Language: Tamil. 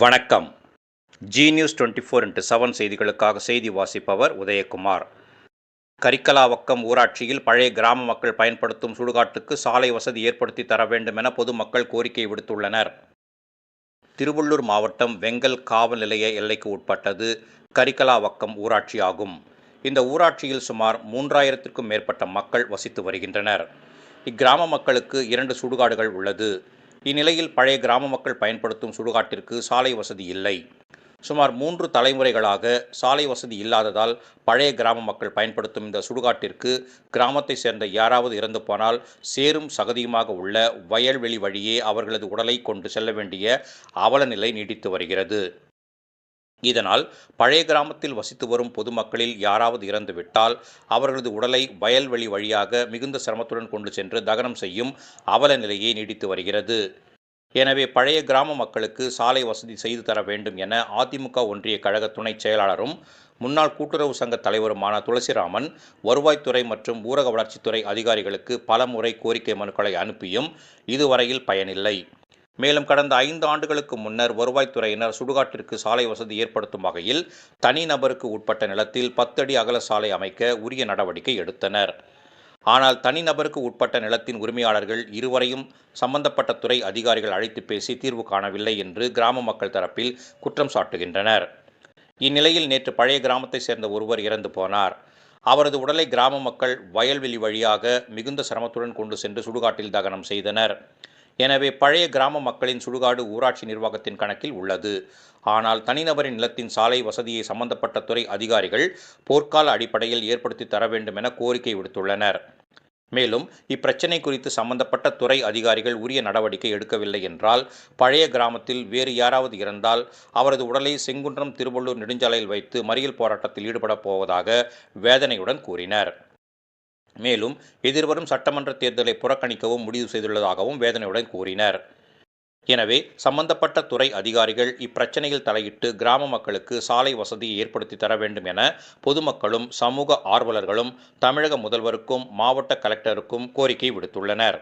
வணக்கம். Zee news twenty four into seven செய்திகளுக்காக செய்தி வாசிப்பவர் உதயகுமார். கரிக்கலாவக்கம் ஊராட்சியில் பழைய கிராம மக்கள் பயன்படுத்தும் சுடுகாட்டுக்கு சாலை வசதி ஏற்படுத்தி தர வேண்டும் என பொதுமக்கள் கோரிக்கை விடுத்துள்ளனர். திருவள்ளூர் மாவட்டம் வெங்கல் காவல் நிலைய எல்லைக்கு உட்பட்டது கரிக்கலாவக்கம் ஊராட்சி ஆகும் இந்த ஊராட்சியில் சுமார் மூன்றாயிரத்திற்கும் மேற்பட்ட மக்கள் வசித்து வருகின்றனர். இக்கிராம மக்களுக்கு இரண்டு சுடுகாடுகள் உள்ளது. இந்நிலையில் பழைய கிராம மக்கள் பயன்படுத்தும் சுடுகாட்டிற்கு சாலை வசதி இல்லை. சுமார் மூன்று தலைமுறைகளாக சாலை வசதி இல்லாததால் பழைய கிராம மக்கள் பயன்படுத்தும் இந்த சுடுகாட்டிற்கு கிராமத்தை சேர்ந்த யாராவது இறந்து போனால் சேரும் சகதியுமாக உள்ள வயல்வெளி வழியே அவர்களது உடலை கொண்டு செல்ல வேண்டிய அவலநிலை நீடித்து வருகிறது. இதனால் பழைய கிராமத்தில் வசித்து வரும் பொதுமக்களில் யாராவது இறந்துவிட்டால் அவர்களது உடலை வயல்வெளி வழியாக மிகுந்த சிரமத்துடன் கொண்டு சென்று தகனம் செய்யும் அவல நிலையை நீடித்து வருகிறது. எனவே பழைய கிராம மக்களுக்கு சாலை வசதி செய்து தர வேண்டும் என அதிமுக ஒன்றிய கழக துணைச் செயலாளரும் முன்னாள் கூட்டுறவு சங்க தலைவருமான துளசிராமன் வருவாய்த்துறை மற்றும் ஊரக வளர்ச்சித்துறை அதிகாரிகளுக்கு பலமுறை கோரிக்கை மனுக்களை அனுப்பியும் இதுவரையில் பயனில்லை. மேலும் கடந்த ஐந்து ஆண்டுகளுக்கு முன்னர் வருவாய்த்துறையினர் சுடுகாட்டிற்கு சாலை வசதி ஏற்படுத்தும் வகையில் தனிநபருக்கு உட்பட்ட நிலத்தில் பத்தடி அகல சாலை அமைக்க உரிய நடவடிக்கை எடுத்தனர். ஆனால் தனிநபருக்கு உட்பட்ட நிலத்தின் உரிமையாளர்கள் இருவரையும் சம்பந்தப்பட்ட துறை அதிகாரிகள் அழைத்து பேசி தீர்வு காணவில்லை என்று கிராம மக்கள் தரப்பில் குற்றம் சாட்டுகின்றனர். இந்நிலையில் நேற்று பழைய கிராமத்தை சேர்ந்த ஒருவர் இறந்து போனார். அவரது உடலை கிராம மக்கள் வயல்வெளி வழியாக மிகுந்த சிரமத்துடன் கொண்டு சென்று சுடுகாட்டில் தகனம் செய்தனர். எனவே பழைய கிராம மக்களின் சுடுகாடு ஊராட்சி நிர்வாகத்தின் கணக்கில் உள்ளது. ஆனால் தனிநபரின் நிலத்தின் சாலை வசதியை சம்பந்தப்பட்ட துறை அதிகாரிகள் போர்க்கால அடிப்படையில் ஏற்படுத்தி தர வேண்டும் என கோரிக்கை விடுத்துள்ளனர். மேலும் இப்பிரச்சினை குறித்து சம்பந்தப்பட்ட துறை அதிகாரிகள் உரிய நடவடிக்கை எடுக்கவில்லை என்றால் பழைய கிராமத்தில் வேறு யாராவது இருந்தால் அவரது உடலை செங்குன்றம் திருவள்ளூர் நெடுஞ்சாலையில் வைத்து மறியல் போராட்டத்தில் ஈடுபடப் போவதாக வேதனையுடன் கூறினர். மேலும் எதிர்வரும் சட்டமன்ற தேர்தலை புறக்கணிக்கவும் முடிவு செய்துள்ளதாகவும் வேதனையுடன் கூறினர். எனவே சம்பந்தப்பட்ட துறை அதிகாரிகள் இப்பிரச்சனையில் தலையிட்டு கிராம மக்களுக்கு சாலை வசதியை ஏற்படுத்தி தர வேண்டும் என பொதுமக்களும் சமூக ஆர்வலர்களும் தமிழக முதல்வருக்கும் மாவட்ட கலெக்டருக்கும் கோரிக்கை விடுத்துள்ளனர்.